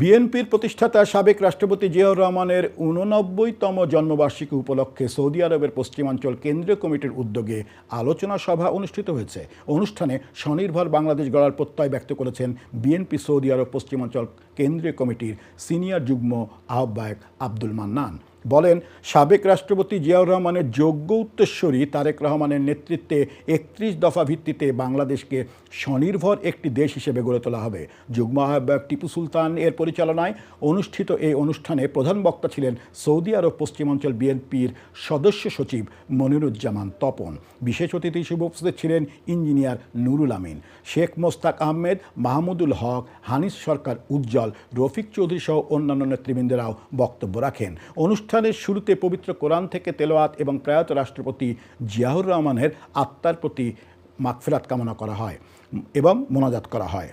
বিএনপির প্রতিষ্ঠাতা সাবেক রাষ্ট্রপতি জিয়াউর রহমানের উননব্বইতম জন্মবার্ষিকী উপলক্ষে সৌদি আরবের পশ্চিমাঞ্চল কেন্দ্রীয় কমিটির উদ্যোগে আলোচনা সভা অনুষ্ঠিত হয়েছে। অনুষ্ঠানে স্বনির্ভর বাংলাদেশ গড়ার প্রত্যয় ব্যক্ত করেছেন বিএনপি সৌদি আরব পশ্চিমাঞ্চল কেন্দ্রীয় কমিটির সিনিয়র যুগ্ম আহ্বায়ক আব্দুল মান্নান। বলেন, সাবেক রাষ্ট্রপতি জিয়াউর রহমানের যোগ্য উত্তরস্বরী তারেক রহমানের নেতৃত্বে একত্রিশ দফা ভিত্তিতে বাংলাদেশকে স্বনির্ভর একটি দেশ হিসেবে গড়ে তোলা হবে। যুগ্ম আহ্বায়ক টিপু সুলতান এর পরিচালনায় অনুষ্ঠিত এই অনুষ্ঠানে প্রধান বক্তা ছিলেন সৌদি আরব পশ্চিমাঞ্চল বিএনপির সদস্য সচিব মনিরুজ্জামান তপন। বিশেষ অতিথি হিসেবে উপস্থিত ছিলেন ইঞ্জিনিয়ার নুরুল আমিন, শেখ মোস্তাক আহমেদ, মাহমুদুল হক, হানিস সরকার উজ্জ্বল, রফিক চৌধুরী সহ অন্যান্য নেতৃবৃন্দেরাও বক্তব্য রাখেন। অনুষ্ঠানের শুরুতে পবিত্র কোরআন থেকে তেলোয়াত এবং প্রয়াত রাষ্ট্রপতি জিয়াউর রহমানের আত্মার প্রতি মাগফিরাত কামনা করা হয় এবং মোনাজাত করা হয়।